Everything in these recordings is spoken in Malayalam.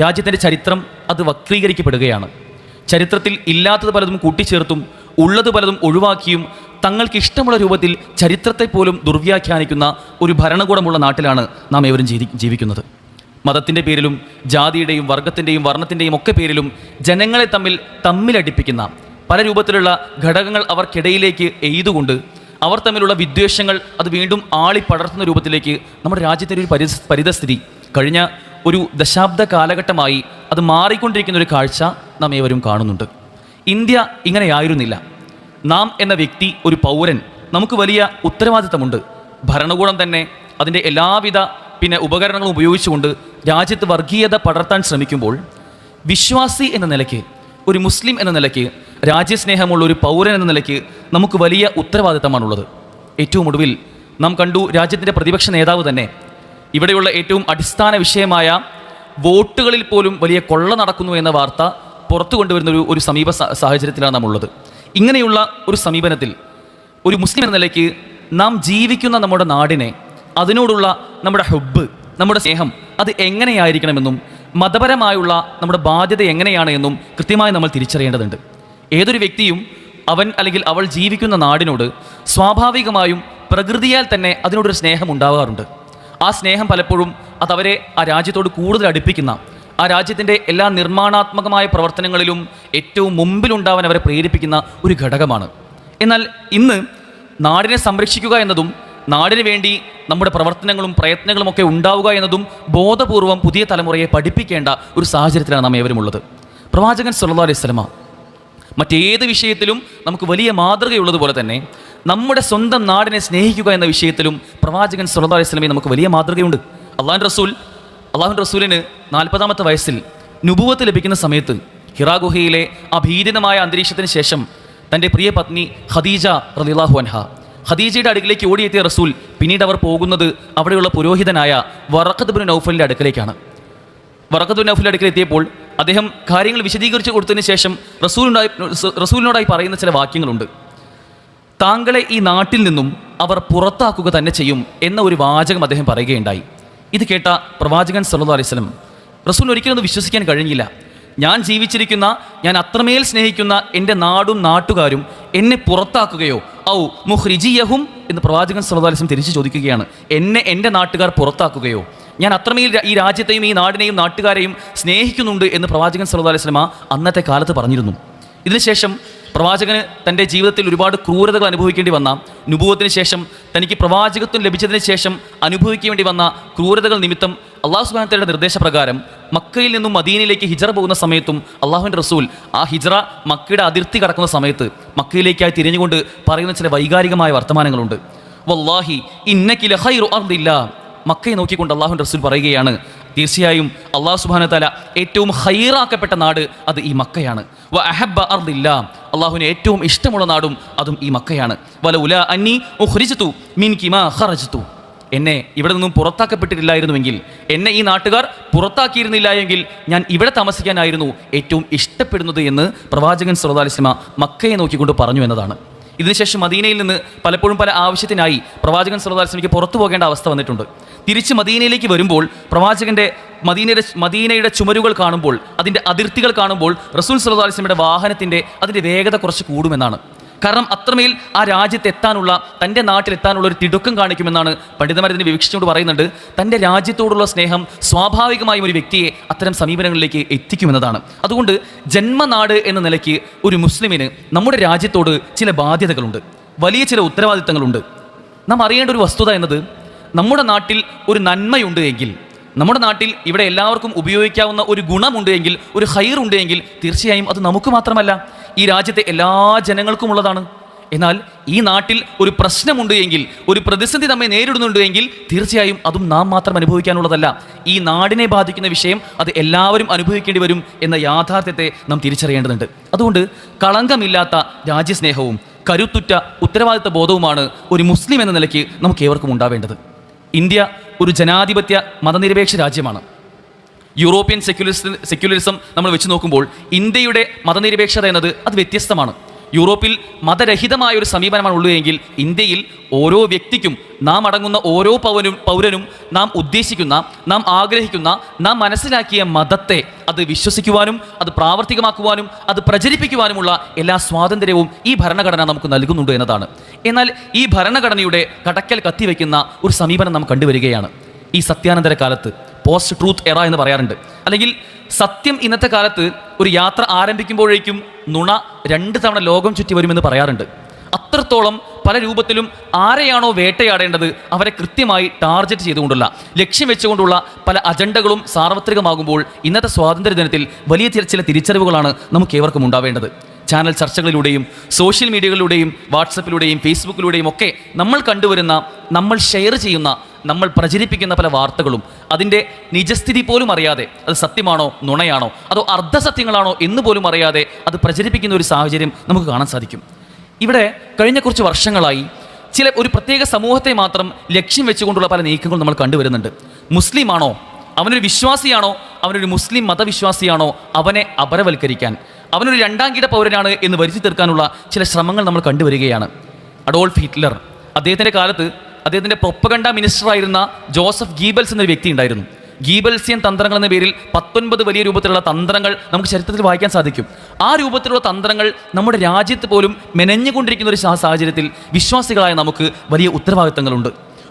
രാജ്യത്തിന്റെ ചരിത്രം അത് വക്രീകരിക്കപ്പെടുകയാണ്. ചരിത്രത്തിൽ ഇല്ലാത്തത് പലതും കൂട്ടിച്ചേർത്തും ഉള്ളത് പലതും ഒഴിവാക്കിയും തങ്ങൾക്ക് ഇഷ്ടമുള്ള രൂപത്തിൽ ചരിത്രത്തെ പോലും ദുർവ്യാഖ്യാനിക്കുന്ന ഒരു ഭരണകൂടമുള്ള നാട്ടിലാണ് നാം ഏവരും ജീവി ജീവിക്കുന്നത്. മതത്തിന്റെ പേരിലും ജാതിയുടെയും വർഗത്തിന്റെയും വർണത്തിന്റെയും ഒക്കെ പേരിലും ജനങ്ങളെ തമ്മിൽ തമ്മിലടിപ്പിക്കുന്ന പല രൂപത്തിലുള്ള ഘടകങ്ങൾ അവർക്കിടയിലേക്ക് എയ്തുകൊണ്ട് അവർ തമ്മിലുള്ള വിദ്വേഷങ്ങൾ അത് വീണ്ടും ആളി പടർത്തുന്ന രൂപത്തിലേക്ക് നമ്മുടെ രാജ്യത്തിന്റെ ഒരു പരിസ് പരിതസ്ഥിതി കഴിഞ്ഞ ഒരു ദശാബ്ദ കാലഘട്ടമായി അത് മാറിക്കൊണ്ടിരിക്കുന്ന ഒരു കാഴ്ച നാം ഏവരും കാണുന്നുണ്ട്. ഇന്ത്യ ഇങ്ങനെയായിരുന്നില്ല. നാം എന്ന വ്യക്തി ഒരു പൗരൻ നമുക്ക് വലിയ ഉത്തരവാദിത്തമുണ്ട്. ഭരണകൂടം തന്നെ അതിന്റെ എല്ലാവിധ പിന്നെ ഉപകരണങ്ങളും ഉപയോഗിച്ചുകൊണ്ട് രാജ്യത്ത് വർഗീയത പടർത്താൻ ശ്രമിക്കുമ്പോൾ വിശ്വാസി എന്ന നിലയ്ക്ക് ഒരു മുസ്ലിം എന്ന നിലയ്ക്ക് രാജ്യസ്നേഹമുള്ള ഒരു പൗരൻ എന്ന നിലയ്ക്ക് നമുക്ക് വലിയ ഉത്തരവാദിത്തമാണുള്ളത്. ഏറ്റവും ഒടുവിൽ നാം കണ്ടു രാജ്യത്തിന്റെ പ്രതിപക്ഷ നേതാവ് തന്നെ ഇവിടെയുള്ള ഏറ്റവും അടിസ്ഥാന വിഷയമായ വോട്ടുകളിൽ പോലും വലിയ കൊള്ള നടക്കുന്നു എന്ന വാർത്ത പുറത്തു കൊണ്ടുവരുന്ന ഒരു ഒരു സമീപ സാഹചര്യത്തിലാണ് നാം ഉള്ളത് ഇങ്ങനെയുള്ള ഒരു സമീപനത്തിൽ ഒരു മുസ്ലിം എന്ന നിലയ്ക്ക് നാം ജീവിക്കുന്ന നമ്മുടെ നാടിനെ അതിനോടുള്ള നമ്മുടെ ഹുബ് നമ്മുടെ സ്നേഹം അത് എങ്ങനെയായിരിക്കണമെന്നും മതപരമായുള്ള നമ്മുടെ ബാധ്യത എങ്ങനെയാണ് എന്നും കൃത്യമായി നമ്മൾ തിരിച്ചറിയേണ്ടതുണ്ട്. ഏതൊരു വ്യക്തിയും അവൻ അല്ലെങ്കിൽ അവൾ ജീവിക്കുന്ന നാടിനോട് സ്വാഭാവികമായും പ്രകൃതിയാൽ തന്നെ അതിനോടൊരു സ്നേഹം ഉണ്ടാവാറുണ്ട്. ആ സ്നേഹം പലപ്പോഴും അതവരെ ആ രാജ്യത്തോട് കൂടുതൽ അടുപ്പിക്കുന്ന ആ രാജ്യത്തിന്റെ എല്ലാ നിർമ്മാണാത്മകമായ പ്രവർത്തനങ്ങളിലും ഏറ്റവും മുമ്പിലുണ്ടാവാൻ അവരെ പ്രേരിപ്പിക്കുന്ന ഒരു ഘടകമാണ്. എന്നാൽ ഇന്ന് നാടിനെ സംരക്ഷിക്കുക എന്നതും നാടിന് വേണ്ടി നമ്മുടെ പ്രവർത്തനങ്ങളും പ്രയത്നങ്ങളും ഒക്കെ ഉണ്ടാവുക എന്നതും ബോധപൂർവം പുതിയ തലമുറയെ പഠിപ്പിക്കേണ്ട ഒരു സാഹചര്യത്തിലാണ് നാം ഏവരും ഉള്ളത്. പ്രവാചകൻ സുല്ലാ അലൈഹി സ്വലമ മറ്റേത് വിഷയത്തിലും നമുക്ക് വലിയ മാതൃകയുള്ളതുപോലെ തന്നെ നമ്മുടെ സ്വന്തം നാടിനെ സ്നേഹിക്കുക എന്ന വിഷയത്തിലും പ്രവാചകൻ സുലതാ അലൈഹി വസല്ലമയെ നമുക്ക് വലിയ മാതൃകയുണ്ട്. അള്ളാഹു റസൂൽ അള്ളാഹു റസൂലിന് നാൽപ്പതാമത്തെ വയസ്സിൽ നുബുവത്ത് ലഭിക്കുന്ന സമയത്ത് ഹിറാ ഗുഹയിലെ ആ ഭീതിതമായ അന്തരീക്ഷത്തിന് ശേഷം തന്റെ പ്രിയ പത്നി ഖദീജ റലിലാഹു അൻഹ ഖദീജയുടെ അടുക്കിലേക്ക് ഓടിയെത്തിയ റസൂൽ പിന്നീട് അവർ പോകുന്നത് അവിടെയുള്ള പുരോഹിതനായ വറഖത്ത് ബിൻ നൗഫലിന്റെ അടുക്കലേക്കാണ്. വറക്കത്ത് ബിൻ നൗഫലിന്റെ അടുക്കൽ എത്തിയപ്പോൾ അദ്ദേഹം കാര്യങ്ങൾ വിശദീകരിച്ച് കൊടുത്തതിന് ശേഷം റസൂലിനോടായി റസൂലിനോടായി പറയുന്ന ചില വാക്യങ്ങളുണ്ട്. താങ്കളെ ഈ നാട്ടിൽ നിന്നും അവർ പുറത്താക്കുക തന്നെ ചെയ്യും എന്ന ഒരു വാചകം അദ്ദേഹം പറയുകയുണ്ടായി. ഇത് കേട്ട പ്രവാചകൻ സല്ലു അലൈഹി വസല്ലം റസൂൽ ഒരിക്കലും അത് വിശ്വസിക്കാൻ കഴിഞ്ഞില്ല. ഞാൻ ജീവിച്ചിരിക്കുന്ന ഞാൻ അത്രമേൽ സ്നേഹിക്കുന്ന എന്റെ നാടും നാട്ടുകാരും എന്നെ പുറത്താക്കുകയോ ഔ മുഹ്രിജിയഹും എന്ന് പ്രവാചകൻ സലതാലിസം തിരിച്ചു ചോദിക്കുകയാണ്. എന്നെ എന്റെ നാട്ടുകാർ പുറത്താക്കുകയോ ഞാൻ അത്രമേൽ ഈ രാജ്യത്തെയും ഈ നാടിനെയും നാട്ടുകാരെയും സ്നേഹിക്കുന്നുണ്ട് എന്ന് പ്രവാചകൻ സലതാലിസ്ലമ അന്നത്തെ കാലത്ത് പറഞ്ഞിരുന്നു. ഇതിനുശേഷം പ്രവാചകന് തന്റെ ജീവിതത്തിൽ ഒരുപാട് ക്രൂരതകൾ അനുഭവിക്കേണ്ടി വന്ന നുപൂവത്തിന് ശേഷം തനിക്ക് പ്രവാചകത്വം ലഭിച്ചതിന് ശേഷം അനുഭവിക്കേണ്ടി വന്ന ക്രൂരതകൾ നിമിത്തം അള്ളാഹു സുബാനത്തയുടെ നിർദ്ദേശപ്രകാരം മക്കയിൽ നിന്നും മദീനയിലേക്ക് ഹിജറ പോകുന്ന സമയത്തും അള്ളാഹുവിന്റെ റസൂൽ ആ ഹിജറ മക്കയുടെ അതിർത്തി കടക്കുന്ന സമയത്ത് മക്കയിലേക്കായി തിരിഞ്ഞുകൊണ്ട് പറയുന്ന ചില വൈകാരികമായ വർത്തമാനങ്ങളുണ്ട്. വല്ലാഹി ഇന്നക്കില ഹൈറു അർദില്ല. മക്കയെ നോക്കിക്കൊണ്ട് അള്ളാഹുൻ റസൂൽ പറയുകയാണ് തീർച്ചയായും അള്ളാഹു സുബാന തല ഏറ്റവും ഹൈറാക്കപ്പെട്ട നാട് അത് ഈ മക്കയാണ്. വ അഹബ അർദില്ല. അള്ളാഹുവിന് ഏറ്റവും ഇഷ്ടമുള്ള നാടും അതും ഈ മക്കയാണ്. വല ഉല അന്നി ഉഹ്രിജത്തു മിൻ കിമാ ഹറജത്തു എന്നെ ഇവിടെ നിന്നും പുറത്താക്കപ്പെട്ടിട്ടില്ലായിരുന്നുവെങ്കിൽ എന്നെ ഈ നാട്ടുകാർ പുറത്താക്കിയിരുന്നില്ല എങ്കിൽ ഞാൻ ഇവിടെ താമസിക്കാനായിരുന്നു ഏറ്റവും ഇഷ്ടപ്പെടുന്നത് എന്ന് പ്രവാചകൻ വസല്ലമ മക്കയെ നോക്കിക്കൊണ്ട് പറഞ്ഞു എന്നതാണ്. ഇതിനുശേഷം മദീനയിൽ നിന്ന് പലപ്പോഴും പല ആവശ്യത്തിനായി പ്രവാചകൻ വസല്ലമയ്ക്ക് പുറത്തു പോകേണ്ട അവസ്ഥ വന്നിട്ടുണ്ട്. തിരിച്ച് മദീനയിലേക്ക് വരുമ്പോൾ പ്രവാചകന്റെ മദീനയുടെ മദീനയുടെ ചുമരുകൾ കാണുമ്പോൾ അതിന്റെ അതിർത്തികൾ കാണുമ്പോൾ റസൂൽ സല്ലല്ലാഹു അലൈഹി വസല്ലമയുടെ വാഹനത്തിന്റെ അതിന്റെ വേഗത കുറച്ച് കൂടുമെന്നാണ്. കാരണം അത്രമേൽ ആ രാജ്യത്ത് എത്താനുള്ള തന്റെ നാട്ടിലെത്താനുള്ള ഒരു തിടുക്കം കാണിക്കുമെന്നാണ് പണ്ഡിതന്മാർ ഇതിനെ വിവക്ഷിച്ചുകൊണ്ട് പറയുന്നുണ്ട്. തന്റെ രാജ്യത്തോടുള്ള സ്നേഹം സ്വാഭാവികമായും ഒരു വ്യക്തിയെ അത്തരം സമീപനങ്ങളിലേക്ക് എത്തിക്കുമെന്നതാണ്. അതുകൊണ്ട് ജന്മനാട് എന്ന നിലയ്ക്ക് ഒരു മുസ്ലിമിന് നമ്മുടെ രാജ്യത്തോട് ചില ബാധ്യതകളുണ്ട്. വലിയ ചില ഉത്തരവാദിത്തങ്ങളുണ്ട്. നാം അറിയേണ്ട ഒരു വസ്തുത എന്നത് നമ്മുടെ നാട്ടിൽ ഒരു നന്മയുണ്ട് എങ്കിൽ നമ്മുടെ നാട്ടിൽ ഇവിടെ എല്ലാവർക്കും ഉപയോഗിക്കാവുന്ന ഒരു ഗുണമുണ്ട് എങ്കിൽ ഒരു ഹൈർ ഉണ്ട് എങ്കിൽ തീർച്ചയായും അത് നമുക്ക് മാത്രമല്ല ഈ രാജ്യത്തെ എല്ലാ ജനങ്ങൾക്കും ഉള്ളതാണ്. എന്നാൽ ഈ നാട്ടിൽ ഒരു പ്രശ്നമുണ്ട് എങ്കിൽ ഒരു പ്രതിസന്ധി നമ്മെ നേരിടുന്നുണ്ട് എങ്കിൽ തീർച്ചയായും അതും നാം മാത്രം അനുഭവിക്കാനുള്ളതല്ല. ഈ നാടിനെ ബാധിക്കുന്ന വിഷയം അത് എല്ലാവരും അനുഭവിക്കേണ്ടി വരും എന്ന യാഥാർത്ഥ്യത്തെ നാം തിരിച്ചറിയേണ്ടതുണ്ട്. അതുകൊണ്ട് കളങ്കമില്ലാത്ത രാജ്യസ്നേഹവും കരുത്തുറ്റ ഉത്തരവാദിത്ത ബോധവുമാണ് ഒരു മുസ്ലിം എന്ന നിലയ്ക്ക് നമുക്ക് ഏവർക്കും ഉണ്ടാവേണ്ടത്. ഇന്ത്യ ഒരു ജനാധിപത്യ മതനിരപേക്ഷ രാജ്യമാണ്. യൂറോപ്യൻ സെക്യുലറിസം സെക്യുലറിസം നമ്മൾ വെച്ച് നോക്കുമ്പോൾ ഇന്ത്യയുടെ മതനിരപേക്ഷത എന്നത് അത് വ്യത്യസ്തമാണ്. യൂറോപ്പിൽ മതരഹിതമായ ഒരു സമീപനമാണ് ഉള്ളതെങ്കിൽ ഇന്ത്യയിൽ ഓരോ വ്യക്തിക്കും നാം അടങ്ങുന്ന ഓരോ പൗരനും പൗരനും നാം ഉദ്ദേശിക്കുന്ന നാം ആഗ്രഹിക്കുന്ന നാം മനസ്സിലാക്കിയ മതത്തെ അത് വിശ്വസിക്കുവാനും അത് പ്രാവർത്തികമാക്കുവാനും അത് പ്രചരിപ്പിക്കുവാനുമുള്ള എല്ലാ സ്വാതന്ത്ര്യവും ഈ ഭരണഘടന നമുക്ക് നൽകുന്നുണ്ട് എന്നതാണ്. എന്നാൽ ഈ ഭരണഘടനയുടെ കടക്കൽ കത്തിവെക്കുന്ന ഒരു സമീപനം നാം കണ്ടുവരികയാണ്. ഈ സത്യാനന്തര കാലത്ത് പോസ്റ്റ് ട്രൂത്ത് എറ എന്ന് പറയാറുണ്ട്. അല്ലെങ്കിൽ സത്യം ഇന്നത്തെ കാലത്ത് ഒരു യാത്ര ആരംഭിക്കുമ്പോഴേക്കും നുണ രണ്ട് തവണ ലോകം ചുറ്റി വരുമെന്ന് പറയാറുണ്ട്. അത്രത്തോളം പല രൂപത്തിലും ആരെയാണോ വേട്ടയാടേണ്ടത് അവരെ കൃത്യമായി ടാർഗറ്റ് ചെയ്തുകൊണ്ടുള്ള ലക്ഷ്യം വെച്ചുകൊണ്ടുള്ള പല അജണ്ടകളും സാർവത്രികമാകുമ്പോൾ ഇന്നത്തെ സ്വാതന്ത്ര്യ ദിനത്തിൽ വലിയ ചില തിരിച്ചറിവുകളാണ് നമുക്ക് ഏവർക്കും ഉണ്ടാവേണ്ടത്. ചാനൽ ചർച്ചകളിലൂടെയും സോഷ്യൽ മീഡിയകളിലൂടെയും വാട്സപ്പിലൂടെയും ഫേസ്ബുക്കിലൂടെയും ഒക്കെ നമ്മൾ കണ്ടുവരുന്ന നമ്മൾ ഷെയർ ചെയ്യുന്ന നമ്മൾ പ്രചരിപ്പിക്കുന്ന പല വാർത്തകളും അതിന്റെ നിജസ്ഥിതി പോലും അറിയാതെ അത് സത്യമാണോ നുണയാണോ അതോ അർദ്ധസത്യങ്ങളാണോ എന്ന് പോലും അറിയാതെ അത് പ്രചരിപ്പിക്കുന്ന ഒരു സാഹചര്യം നമുക്ക് കാണാൻ സാധിക്കും. ഇവിടെ കഴിഞ്ഞ കുറച്ച് വർഷങ്ങളായി ചില ഒരു പ്രത്യേക സമൂഹത്തെ മാത്രം ലക്ഷ്യം വെച്ചുകൊണ്ടുള്ള പല നീക്കങ്ങളും നമ്മൾ കണ്ടുവരുന്നുണ്ട്. മുസ്ലിമാണോ? അവനൊരു വിശ്വാസിയാണോ? അവനൊരു മുസ്ലിം മതവിശ്വാസിയാണോ? അവനെ അപരവൽക്കരിക്കാൻ. അവനൊരു രണ്ടാം കിട പൗരനാണ് എന്ന് വരുത്തി തീർക്കാനുള്ള ചില ശ്രമങ്ങൾ നമ്മൾ കണ്ടുവരികയാണ്. അഡോൾഫ് ഹിറ്റ്ലർ അദ്ദേഹത്തിന്റെ കാലത്ത് അദ്ദേഹത്തിന്റെ പ്രൊപ്പഗണ്ട മിനിസ്റ്ററായിരുന്ന ജോസഫ് ഗീബൽസ് എന്നൊരു വ്യക്തി ഉണ്ടായിരുന്നു. ഗീബൽസിയൻ തന്ത്രങ്ങൾ എന്ന പേരിൽ പത്തൊൻപത് വലിയ രൂപത്തിലുള്ള തന്ത്രങ്ങൾ നമുക്ക് ചരിത്രത്തിൽ വായിക്കാൻ സാധിക്കും. ആ രൂപത്തിലുള്ള തന്ത്രങ്ങൾ നമ്മുടെ രാജ്യത്ത് പോലും മെനഞ്ഞുകൊണ്ടിരിക്കുന്ന ഒരു സാഹചര്യത്തിൽ വിശ്വാസികളായ നമുക്ക് വലിയ ഉത്തരവാദിത്തങ്ങളുണ്ട്.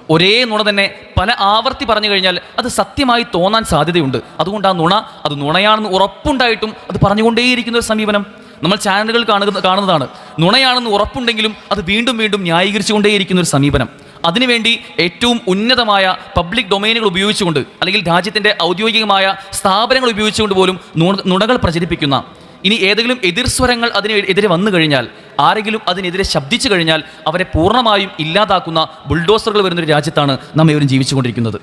ഒരേ നുണ തന്നെ പല ആവർത്തി പറഞ്ഞു കഴിഞ്ഞാൽ അത് സത്യമായി തോന്നാൻ സാധ്യതയുണ്ട്. അതുകൊണ്ട് ആ നുണ അത് നുണയാണെന്ന് ഉറപ്പുണ്ടായിട്ടും അത് പറഞ്ഞുകൊണ്ടേയിരിക്കുന്ന ഒരു സമീപനം നമ്മൾ ചാനലുകൾ കാണുന്ന കാണുന്നതാണ്. നുണയാണെന്ന് ഉറപ്പുണ്ടെങ്കിലും അത് വീണ്ടും വീണ്ടും ന്യായീകരിച്ചുകൊണ്ടേയിരിക്കുന്ന ഒരു സമീപനം. അതിനുവേണ്ടി ഏറ്റവും ഉന്നതമായ പബ്ലിക് ഡൊമൈനുകൾ ഉപയോഗിച്ചുകൊണ്ട് അല്ലെങ്കിൽ രാജ്യത്തിന്റെ ഔദ്യോഗികമായ സ്ഥാപനങ്ങൾ ഉപയോഗിച്ചുകൊണ്ട് പോലും നുണ- നുണകൾ പ്രചരിപ്പിക്കുന്ന ഇനി ഏതെങ്കിലും എതിർസ്വരങ്ങൾ അതിന് എതിരെ വന്നു കഴിഞ്ഞാൽ ആരെങ്കിലും അതിനെതിരെ ശബ്ദിച്ചു കഴിഞ്ഞാൽ അവരെ പൂർണമായും ഇല്ലാതാക്കുന്ന ബുൾഡോസറുകൾ വരുന്നൊരു രാജ്യത്താണ് നാം ഇവരും ജീവിച്ചുകൊണ്ടിരിക്കുന്നത്.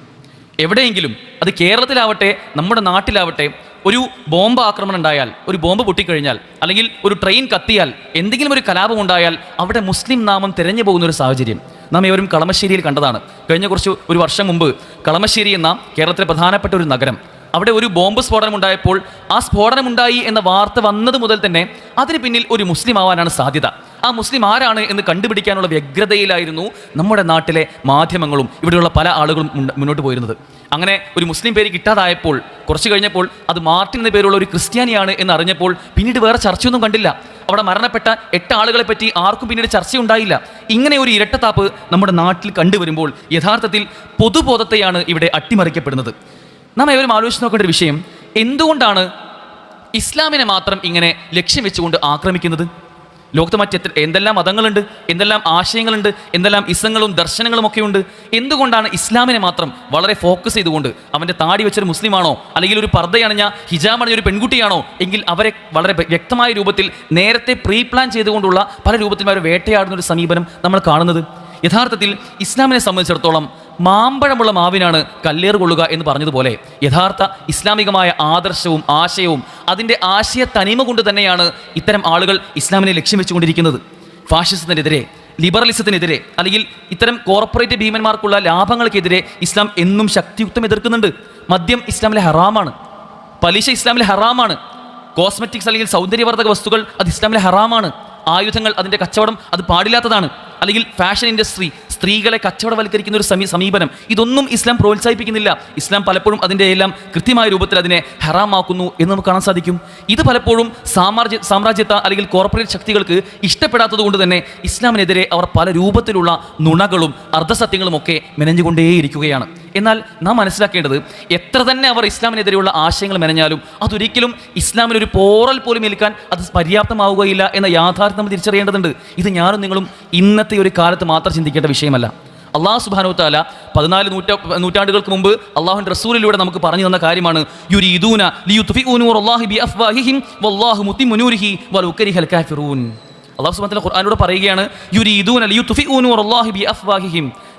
എവിടെയെങ്കിലും അത് കേരളത്തിലാവട്ടെ നമ്മുടെ നാട്ടിലാവട്ടെ ഒരു ബോംബ് ആക്രമണം ഉണ്ടായാൽ ഒരു ബോംബ് പൊട്ടിക്കഴിഞ്ഞാൽ അല്ലെങ്കിൽ ഒരു ട്രെയിൻ കത്തിയാൽ എന്തെങ്കിലും ഒരു കലാപം ഉണ്ടായാൽ അവിടെ മുസ്ലിം നാമം തിരഞ്ഞു പോകുന്ന ഒരു സാഹചര്യം. നാം ഏവരും കളമശ്ശേരിയിൽ കണ്ടതാണ്. കഴിഞ്ഞ കുറച്ച് ഒരു വർഷം മുമ്പ് കളമശ്ശേരി എന്ന കേരളത്തിലെ പ്രധാനപ്പെട്ട ഒരു നഗരം. അവിടെ ഒരു ബോംബ് സ്ഫോടനം ഉണ്ടായപ്പോൾ ആ സ്ഫോടനം ഉണ്ടായി എന്ന വാർത്ത വന്നത് മുതൽ തന്നെ അതിന് പിന്നിൽ ഒരു മുസ്ലിം ആവാനാണ് സാധ്യത. ആ മുസ്ലിം ആരാണ് എന്ന് കണ്ടുപിടിക്കാനുള്ള വ്യഗ്രതയിലായിരുന്നു നമ്മുടെ നാട്ടിലെ മാധ്യമങ്ങളും ഇവിടെയുള്ള പല ആളുകളും മുന്നോട്ട് പോയിരുന്നത്. അങ്ങനെ ഒരു മുസ്ലിം പേര് കിട്ടാതായപ്പോൾ കുറച്ച് കഴിഞ്ഞപ്പോൾ അത് മാർട്ടിൻ എന്ന പേരുള്ള ഒരു ക്രിസ്ത്യാനിയാണ് എന്ന് അറിഞ്ഞപ്പോൾ പിന്നീട് വേറെ ചർച്ചയൊന്നും കണ്ടില്ല. അവിടെ മരണപ്പെട്ട എട്ട് ആളുകളെ പറ്റി ആർക്കും പിന്നീട് ചർച്ചയുണ്ടായില്ല. ഇങ്ങനെ ഒരു ഇരട്ടത്താപ്പ് നമ്മുടെ നാട്ടിൽ കണ്ടുവരുമ്പോൾ യഥാർത്ഥത്തിൽ പൊതുബോധത്തെയാണ് ഇവിടെ അട്ടിമറിക്കപ്പെടുന്നത്. നാം ഏവരും ആലോചിച്ച് നോക്കേണ്ട ഒരു വിഷയം എന്തുകൊണ്ടാണ് ഇസ്ലാമിനെ മാത്രം ഇങ്ങനെ ലക്ഷ്യം വെച്ചുകൊണ്ട് ആക്രമിക്കുന്നത്? ലോകത്ത് മറ്റെത്ര എന്തെല്ലാം മതങ്ങളുണ്ട് എന്തെല്ലാം ആശയങ്ങളുണ്ട് എന്തെല്ലാം ഇസങ്ങളും ദർശനങ്ങളും ഒക്കെ ഉണ്ട് എന്തുകൊണ്ടാണ് ഇസ്ലാമിനെ മാത്രം വളരെ ഫോക്കസ് ചെയ്തുകൊണ്ട് അവന്റെ താടി വെച്ചൊരു മുസ്ലിമാണോ അല്ലെങ്കിൽ ഒരു പർദ്ദയണിഞ്ഞ ഹിജാബ് അണിഞ്ഞ ഒരു പെൺകുട്ടിയാണോ എങ്കിൽ അവരെ വളരെ വ്യക്തമായ രൂപത്തിൽ നേരത്തെ പ്രീ പ്ലാൻ ചെയ്തുകൊണ്ടുള്ള പല രൂപത്തിലും അവർ വേട്ടയാടുന്ന ഒരു സമീപനം നമ്മൾ കാണുന്നത്. യഥാർത്ഥത്തിൽ ഇസ്ലാമിനെ സംബന്ധിച്ചിടത്തോളം മാമ്പഴമുള്ള മാവിനാണ് കല്ലേർ കൊള്ളുക എന്ന് പറഞ്ഞതുപോലെ യഥാർത്ഥ ഇസ്ലാമികമായ ആദർശവും ആശയവും അതിന്റെ ആശയ തനിമ കൊണ്ട് തന്നെയാണ് ഇത്തരം ആളുകൾ ഇസ്ലാമിനെ ലക്ഷ്യം വെച്ചുകൊണ്ടിരിക്കുന്നത്. ഫാഷിസത്തിനെതിരെ ലിബറലിസത്തിനെതിരെ അല്ലെങ്കിൽ ഇത്തരം കോർപ്പറേറ്റ് ഭീമന്മാർക്കുള്ള ലാഭങ്ങൾക്കെതിരെ ഇസ്ലാം എന്നും ശക്തിയുക്തം എതിർക്കുന്നുണ്ട്. മദ്യം ഇസ്ലാമിലെ ഹറാമാണ്. പലിശ ഇസ്ലാമിലെ ഹറാമാണ്. കോസ്മെറ്റിക്സ് അല്ലെങ്കിൽ സൗന്ദര്യവർദ്ധക വസ്തുക്കൾ അത് ഇസ്ലാമിലെ ഹറാമാണ്. ആയുധങ്ങൾ അതിന്റെ കച്ചവടം അത് പാടില്ലാത്തതാണ്. അല്ലെങ്കിൽ ഫാഷൻ ഇൻഡസ്ട്രി സ്ത്രീകളെ കച്ചവടവൽക്കരിക്കുന്ന ഒരു സമീ സമീപനം ഇതൊന്നും ഇസ്ലാം പ്രോത്സാഹിപ്പിക്കുന്നില്ല. ഇസ്ലാം പലപ്പോഴും അതിന്റെ എല്ലാം കൃത്യമായ രൂപത്തിൽ അതിനെ ഹറാമാക്കുന്നു എന്ന് നമുക്ക് കാണാൻ സാധിക്കും. ഇത് പലപ്പോഴും സാമ്രാജ്യ സാമ്രാജ്യത്ത അല്ലെങ്കിൽ കോർപ്പറേറ്റ് ശക്തികൾക്ക് ഇഷ്ടപ്പെടാത്തത് കൊണ്ട് തന്നെ ഇസ്ലാമിനെതിരെ അവർ പല രൂപത്തിലുള്ള നുണകളും അർദ്ധസത്യങ്ങളും ഒക്കെ മെനഞ്ഞുകൊണ്ടേയിരിക്കുകയാണ്. എന്നാൽ നാം മനസ്സിലാക്കേണ്ടത് എത്ര തന്നെ അവർ ഇസ്ലാമിനെതിരെയുള്ള ആശയങ്ങൾ മെനഞ്ഞാലും അതൊരിക്കലും ഇസ്ലാമിനൊരു പോറൽ പോലും ഏൽക്കാൻ അത് പര്യാപ്തമാവുകയില്ല എന്ന യാഥാർത്ഥ്യം നമ്മൾ തിരിച്ചറിയേണ്ടതുണ്ട്. ഇത് ഞാനും നിങ്ങളും ഇന്നത്തെ ഒരു കാലത്ത് മാത്രം ചിന്തിക്കേണ്ട വിഷയമല്ല. അള്ളാഹു സുബാനോ താല പതിനാല് നൂറ്റ നൂറ്റാണ്ടുകൾക്ക് മുമ്പ് അള്ളാഹുവിന്റെ റസൂലിലൂടെ നമുക്ക് പറഞ്ഞു തന്ന കാര്യമാണ്. അള്ളാഹു സുബാൻ ഖുർആാനോട് പറയുകയാണ്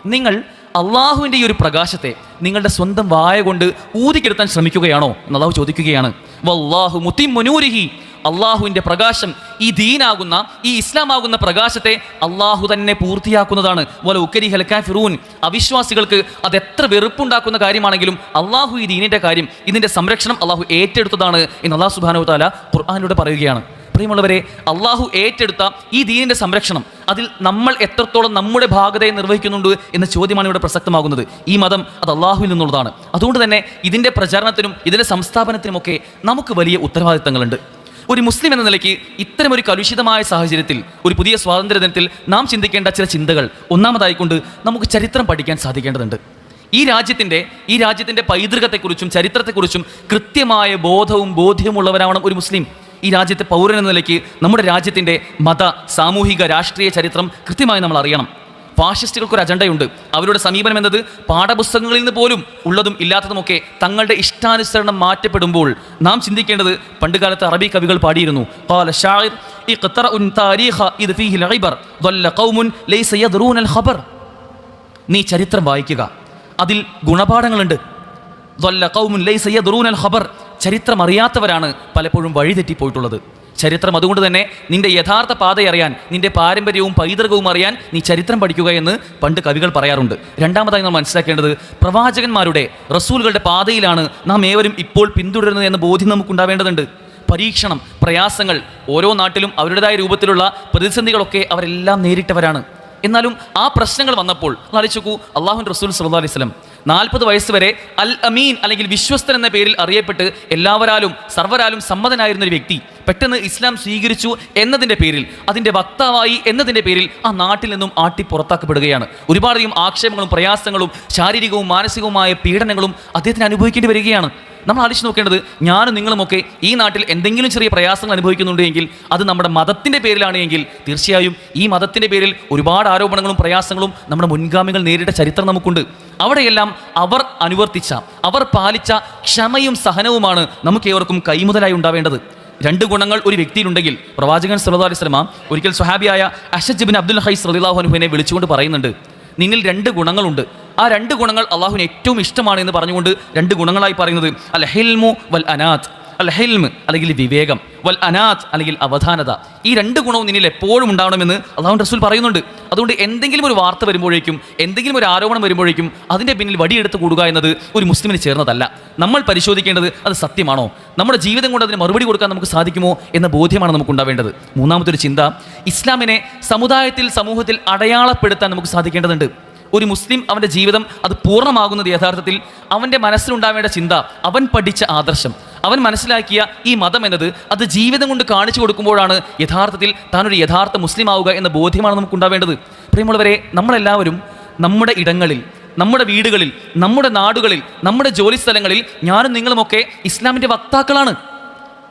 നിങ്ങൾ അള്ളാഹുവിന്റെ ഈ ഒരു പ്രകാശത്തെ നിങ്ങളുടെ സ്വന്തം വായ കൊണ്ട് ഊതിക്കെടുത്താൻ ശ്രമിക്കുകയാണോ എന്ന് അള്ളാഹു ചോദിക്കുകയാണ്. വല്ലാഹു മുത്തിമുനൂരിഹി അള്ളാഹുവിന്റെ പ്രകാശം ഈ ദീനാകുന്ന ഈ ഇസ്ലാമാകുന്ന പ്രകാശത്തെ അള്ളാഹു തന്നെ പൂർത്തിയാക്കുന്നതാണ്. വല ഉക്കരി ഹൽക്കാഫിറൂൻ അവിശ്വാസികൾക്ക് അത് എത്ര വെറുപ്പുണ്ടാക്കുന്ന കാര്യമാണെങ്കിലും അള്ളാഹു ഈ ദീനിന്റെ കാര്യം ഇതിന്റെ സംരക്ഷണം അള്ളാഹു ഏറ്റെടുത്തതാണ് എന്ന് അള്ളാഹു സുബാനു താല ഖുർആാനിലൂടെ പറയുകയാണ്. പ്രിയമുള്ളവരെ അള്ളാഹു ഏറ്റെടുത്ത ഈ ദീനിന്റെ സംരക്ഷണം അതിൽ നമ്മൾ എത്രത്തോളം നമ്മുടെ ഭാഗതയെ നിർവഹിക്കുന്നുണ്ട് എന്ന ചോദ്യമാണ് ഇവിടെ പ്രസക്തമാകുന്നത്. ഈ മതം അത് അള്ളാഹുവിൽ നിന്നുള്ളതാണ്. അതുകൊണ്ട് തന്നെ ഇതിന്റെ പ്രചാരണത്തിനും ഇതിന്റെ സംസ്ഥാപനത്തിനുമൊക്കെ നമുക്ക് വലിയ ഉത്തരവാദിത്തങ്ങളുണ്ട്. ഒരു മുസ്ലിം എന്ന നിലയ്ക്ക് ഇത്തരമൊരു കലുഷിതമായ സാഹചര്യത്തിൽ ഒരു പുതിയ സ്വാതന്ത്ര്യ ദിനത്തിൽ നാം ചിന്തിക്കേണ്ട ചില ചിന്തകൾ ഒന്നാമതായിക്കൊണ്ട് നമുക്ക് ചരിത്രം പഠിക്കാൻ സാധിക്കേണ്ടതുണ്ട്. ഈ രാജ്യത്തിന്റെ ഈ രാജ്യത്തിന്റെ പൈതൃകത്തെക്കുറിച്ചും ചരിത്രത്തെക്കുറിച്ചും കൃത്യമായ ബോധവും ബോധ്യമുള്ളവരാവണം ഒരു മുസ്ലിം. ഈ രാജ്യത്തെ പൗരൻ എന്ന നിലയ്ക്ക് നമ്മുടെ രാജ്യത്തിൻ്റെ മത സാമൂഹിക രാഷ്ട്രീയ ചരിത്രം കൃത്യമായി നമ്മൾ അറിയണം ഫാഷിസ്റ്റുകൾക്ക് ഒരു അജണ്ടയുണ്ട് അവരുടെ സമീപനം എന്നത് പാഠപുസ്തകങ്ങളിൽ നിന്ന് പോലും ഉള്ളതും ഇല്ലാത്തതുമൊക്കെ തങ്ങളുടെ ഇഷ്ടാനുസരണം മാറ്റപ്പെടുമ്പോൾ നാം ചിന്തിക്കേണ്ടത് പണ്ടുകാലത്ത് അറബി കവികൾ പാടിയിരുന്നു قال الشاعر اقترأوا التاريخ إذ فيه العبر ضل قوم ليس يدرون الخبر നീ ചരിത്രം വായിക്കുക അതിൽ ഗുണപാഠങ്ങളുണ്ട് ضل قوم ليس يدرون الخبر ചരിത്രം അറിയാത്തവരാണ് പലപ്പോഴും വഴിതെറ്റിപ്പോയിട്ടുള്ളത്. ചരിത്രം അതുകൊണ്ട് തന്നെ നിന്റെ യഥാർത്ഥ പാതയറിയാൻ നിന്റെ പാരമ്പര്യവും പൈതൃകവും അറിയാൻ നീ ചരിത്രം പഠിക്കുക എന്ന് പണ്ട് കവികൾ പറയാറുണ്ട്. രണ്ടാമതായി നാം മനസ്സിലാക്കേണ്ടത് പ്രവാചകന്മാരുടെ റസൂലുകളുടെ പാതയിലാണ് നാം ഏവരും ഇപ്പോൾ പിന്തുടരുന്നത് എന്ന ബോധ്യം നമുക്കുണ്ടാവേണ്ടതുണ്ട്. പരീക്ഷണം പ്രയാസങ്ങൾ ഓരോ നാട്ടിലും അവരുടേതായ രൂപത്തിലുള്ള പ്രതിസന്ധികളൊക്കെ അവരെല്ലാം നേരിട്ടവരാണ്. എന്നാലും ആ പ്രശ്നങ്ങൾ വന്നപ്പോൾ ആലോചിച്ചു അള്ളാഹു റസൂൽ സല്ലാ അലൈഹി നാൽപ്പത് വയസ്സ് വരെ അൽ അമീൻ അല്ലെങ്കിൽ വിശ്വസ്തൻ എന്ന പേരിൽ അറിയപ്പെട്ട് എല്ലാവരാലും സർവരാലും സമ്മതനായിരുന്ന ഒരു വ്യക്തി പെട്ടെന്ന് ഇസ്ലാം സ്വീകരിച്ചു എന്നതിന്റെ പേരിൽ അതിന്റെ വക്താവായി എന്നതിന്റെ പേരിൽ ആ നാട്ടിൽ നിന്നും ആട്ടി പുറത്താക്കപ്പെടുകയാണ്. ഒരുപാടധികം ആക്ഷേപങ്ങളും പ്രയാസങ്ങളും ശാരീരികവും മാനസികവുമായ പീഡനങ്ങളും അദ്ദേഹത്തിന് അനുഭവിക്കേണ്ടി വരികയാണ്. നമ്മൾ ആലോചിച്ച് നോക്കേണ്ടത് ഞാനും നിങ്ങളുമൊക്കെ ഈ നാട്ടിൽ എന്തെങ്കിലും ചെറിയ പ്രയാസങ്ങൾ അനുഭവിക്കുന്നുണ്ടെങ്കിൽ അത് നമ്മുടെ മതത്തിന്റെ പേരിലാണ് എങ്കിൽ തീർച്ചയായും ഈ മതത്തിന്റെ പേരിൽ ഒരുപാട് ആരോപണങ്ങളും പ്രയാസങ്ങളും നമ്മുടെ മുൻഗാമികൾ നേരിട്ട ചരിത്രം നമുക്കുണ്ട്. അവിടെയെല്ലാം അവർ അനുവർത്തിച്ച അവർ പാലിച്ച ക്ഷമയും സഹനവുമാണ് നമുക്ക് ഏവർക്കും കൈമുതലായി ഉണ്ടാവേണ്ടത്. രണ്ട് ഗുണങ്ങൾ ഒരു വ്യക്തിയിലുണ്ടെങ്കിൽ പ്രവാചകൻ സുലതാ അലൈഹി വസല്ലമ ഒരിക്കൽ സ്വഹാബിയായ അഷജ് ബിൻ അബ്ദുൽ ഹൈസ് റളിയല്ലാഹു അൻഹുവിനെ വിളിച്ചുകൊണ്ട് പറയുന്നുണ്ട് നിന്നിൽ രണ്ട് ഗുണങ്ങളുണ്ട്. ആ രണ്ട് ഗുണങ്ങൾ അള്ളാഹുവിന് ഏറ്റവും ഇഷ്ടമാണ് എന്ന് പറഞ്ഞുകൊണ്ട് രണ്ട് ഗുണങ്ങളായി പറയുന്നത് അൽ ഹിൽമു വൽ അനാത്ത്. അൽ ഹിൽമ് അല്ലെങ്കിൽ വിവേകം വൽ അനാത്ത് അല്ലെങ്കിൽ അവധാനത. ഈ രണ്ട് ഗുണവും നിന്നിൽ എപ്പോഴും ഉണ്ടാവണമെന്ന് അള്ളാഹു റസൂൽ പറയുന്നുണ്ട്. അതുകൊണ്ട് എന്തെങ്കിലും ഒരു വാർത്ത വരുമ്പോഴേക്കും എന്തെങ്കിലും ഒരു ആരോപണം വരുമ്പോഴേക്കും അതിന്റെ പിന്നിൽ വടിയെടുത്ത് കൂടുക എന്നത് ഒരു മുസ്ലിമിന് ചേർന്നതല്ല. നമ്മൾ പരിശോധിക്കേണ്ടത് അത് സത്യമാണോ? നമ്മുടെ ജീവിതം കൊണ്ട് അതിന് മറുപടി കൊടുക്കാൻ നമുക്ക് സാധിക്കുമോ എന്ന ബോധ്യമാണ് നമുക്ക് ഉണ്ടാവേണ്ടത്. മൂന്നാമത്തെ ഒരു ചിന്ത ഇസ്ലാമിനെ സമുദായത്തിൽ സമൂഹത്തിൽ അടയാളപ്പെടുത്താൻ നമുക്ക് സാധിക്കേണ്ടതുണ്ട്. ഒരു മുസ്ലിം അവന്റെ ജീവിതം അത് പൂർണമാകുന്നത് യഥാർത്ഥത്തിൽ അവന്റെ മനസ്സിലുണ്ടാവേണ്ട ചിന്ത അവൻ പഠിച്ച ആദർശം. അവൻ മനസ്സിലാക്കിയ ഈ മതം എന്നത് അത് ജീവിതം കൊണ്ട് കാണിച്ചു കൊടുക്കുമ്പോഴാണ് യഥാർത്ഥത്തിൽ താനൊരു യഥാർത്ഥ മുസ്ലിം ആവുക എന്ന ബോധ്യമാണ് നമുക്ക് ഉണ്ടാവേണ്ടത് പ്രിയമുള്ളവരെ നമ്മളെല്ലാവരും നമ്മുടെ ഇടങ്ങളിൽ നമ്മുടെ വീടുകളിൽ നമ്മുടെ നാടുകളിൽ നമ്മുടെ ജോലി സ്ഥലങ്ങളിൽ ഞാനും നിങ്ങളുമൊക്കെ ഇസ്ലാമിന്റെ വക്താക്കളാണ്.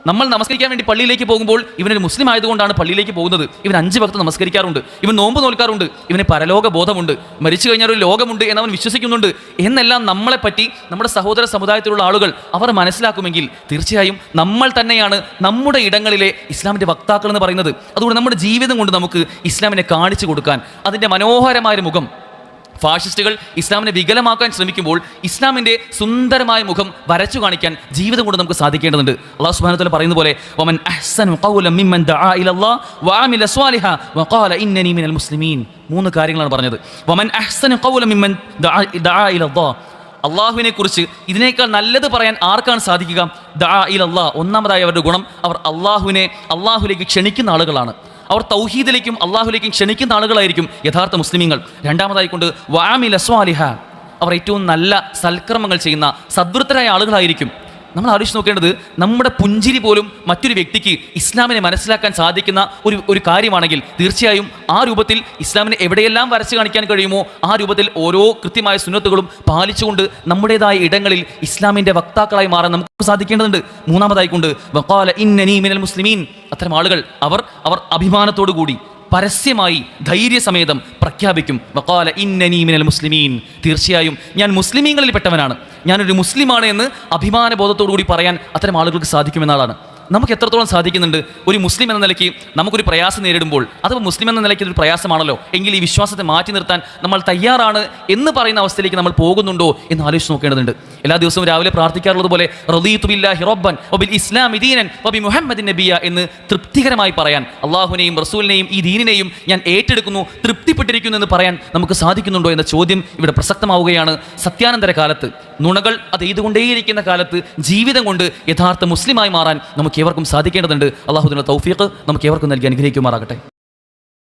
നമ്മൾ നമസ്കരിക്കാൻ വേണ്ടി പള്ളിയിലേക്ക് പോകുമ്പോൾ ഇവനൊരു മുസ്ലിം ആയതുകൊണ്ടാണ് പള്ളിയിലേക്ക് പോകുന്നത്. ഇവൻ അഞ്ച് ഭക്തം നമസ്കരിക്കാറുണ്ട്. ഇവൻ നോമ്പ് നോൽക്കാറുണ്ട്. ഇവന് പരലോക ബോധമുണ്ട്. മരിച്ചു കഴിഞ്ഞാൽ ഒരു ലോകമുണ്ട് എന്നവൻ വിശ്വസിക്കുന്നുണ്ട്. എന്നെല്ലാം നമ്മളെ പറ്റി നമ്മുടെ സഹോദര സമുദായത്തിലുള്ള ആളുകൾ അവർ മനസ്സിലാക്കുമെങ്കിൽ തീർച്ചയായും നമ്മൾ തന്നെയാണ് നമ്മുടെ ഇടങ്ങളിലെ ഇസ്ലാമിന്റെ വക്താക്കൾ എന്ന് പറയുന്നത്. അതുകൊണ്ട് നമ്മുടെ ജീവിതം കൊണ്ട് നമുക്ക് ഇസ്ലാമിനെ കാണിച്ചു കൊടുക്കാൻ അതിന്റെ മനോഹരമായ മുഖം ഫാഷിസ്റ്റുകൾ ഇസ്ലാമിനെ വികലമാക്കാൻ ശ്രമിക്കുമ്പോൾ ഇസ്ലാമിന്റെ സുന്ദരമായ മുഖം വരച്ചു കാണിക്കാൻ ജീവിതം കൊണ്ട് നമുക്ക് സാധിക്കേണ്ടതുണ്ട്. അള്ളാഹു പറയുന്ന പോലെ മുസ്ലിമീൻ. മൂന്ന് കാര്യങ്ങളാണ് പറഞ്ഞത്. വമൻ അള്ളാഹുവിനെ കുറിച്ച് ഇതിനേക്കാൾ നല്ലത് പറയാൻ ആർക്കാണ് സാധിക്കുക? ദാ അള്ളാഹ് ഒന്നാമതായി അവരുടെ ഗുണം. അവർ അള്ളാഹുവിനെ അള്ളാഹുലേക്ക് ക്ഷണിക്കുന്ന ആളുകളാണ്. അവർ തൗഹീദിലേക്കും അള്ളാഹുലേക്കും ക്ഷണിക്കുന്ന ആളുകളായിരിക്കും യഥാർത്ഥ മുസ്ലിമീങ്ങൾ. രണ്ടാമതായിക്കൊണ്ട് വാമിൽ അസ്വാലിഹ അവർ ഏറ്റവും നല്ല സൽക്കർമ്മങ്ങൾ ചെയ്യുന്ന സദ്വൃത്തരായ ആളുകളായിരിക്കും. നമ്മൾ ആലോചിച്ച് നോക്കേണ്ടത് നമ്മുടെ പുഞ്ചിരി പോലും മറ്റൊരു വ്യക്തിക്ക് ഇസ്ലാമിനെ മനസ്സിലാക്കാൻ സാധിക്കുന്ന ഒരു ഒരു കാര്യമാണെങ്കിൽ തീർച്ചയായും ആ രൂപത്തിൽ ഇസ്ലാമിനെ എവിടെയെല്ലാം വരച്ച് കാണിക്കാൻ കഴിയുമോ ആ രൂപത്തിൽ ഓരോ കൃത്യമായ സുന്നത്തുകളും പാലിച്ചുകൊണ്ട് നമ്മുടേതായ ഇടങ്ങളിൽ ഇസ്ലാമിന്റെ വക്താക്കളായി മാറാൻ നമുക്ക് സാധിക്കേണ്ടതുണ്ട്. മൂന്നാമതായിക്കൊണ്ട് വഖാല ഇന്നനീ മിനൽ മുസ്ലിമീൻ. അത്തരം ആളുകൾ അവർ അവർ അഭിമാനത്തോടു കൂടി പരസ്യമായി ധൈര്യസമേതം പ്രഖ്യാപിക്കും. വക്കാല ഇന്നനീമിനൽ മുസ്ലിമീൻ. തീർച്ചയായും ഞാൻ മുസ്ലിമീങ്ങളിൽ പെട്ടവനാണ് ഞാനൊരു മുസ്ലിമാണ് എന്ന് അഭിമാന ബോധത്തോടു കൂടി പറയാൻ അത്തരം ആളുകൾക്ക് സാധിക്കുമെന്നാളാണ്. നമുക്ക് എത്രത്തോളം സാധിക്കുന്നുണ്ട്? ഒരു മുസ്ലിം എന്ന നിലയ്ക്ക് നമുക്കൊരു പ്രയാസം നേരിടുമ്പോൾ അഥവാ മുസ്ലിം എന്ന നിലയ്ക്ക് ഒരു പ്രയാസമാണല്ലോ? എങ്കിൽ ഈ വിശ്വാസത്തെ മാറ്റി നിർത്താൻ നമ്മൾ തയ്യാറാണ് എന്ന് പറയുന്ന അവസ്ഥയിലേക്ക് നമ്മൾ പോകുന്നുണ്ടോ എന്ന് ആലോചിച്ച് നോക്കേണ്ടതുണ്ട്. എല്ലാ ദിവസവും രാവിലെ പ്രാർത്ഥിക്കാറുള്ളത് പോലെ റദീതു ബില്ലാഹി റബ്ബൻ വബിൽ ഇസ്ലാമി ദീനൻ വബി മുഹമ്മദിൻ നബിയ എന്ന് തൃപ്തികരമായി പറയാൻ അള്ളാഹുവിനെയും റസൂലിനെയും ഈ ദീനിനെയും ഞാൻ ഏറ്റെടുക്കുന്നു തൃപ്തിപ്പെട്ടിരിക്കുന്നു എന്ന് പറയാൻ നമുക്ക് സാധിക്കുന്നുണ്ടോ എന്ന ചോദ്യം ഇവിടെ പ്രസക്തമാവുകയാണ്. സത്യാനന്തര കാലത്ത് നുണകൾ അത് ചെയ്തുകൊണ്ടേയിരിക്കുന്ന കാലത്ത് ജീവിതം കൊണ്ട് യഥാർത്ഥ മുസ്ലിമായി മാറാൻ നമുക്ക് ഏവർക്കും സാധിക്കേണ്ടതുണ്ട്. അള്ളാഹുദിന്റെ തൗഫീഖ് നമുക്ക് ഏവർക്കും നൽകി അനുഗ്രഹിക്കുമാറാകട്ടെ.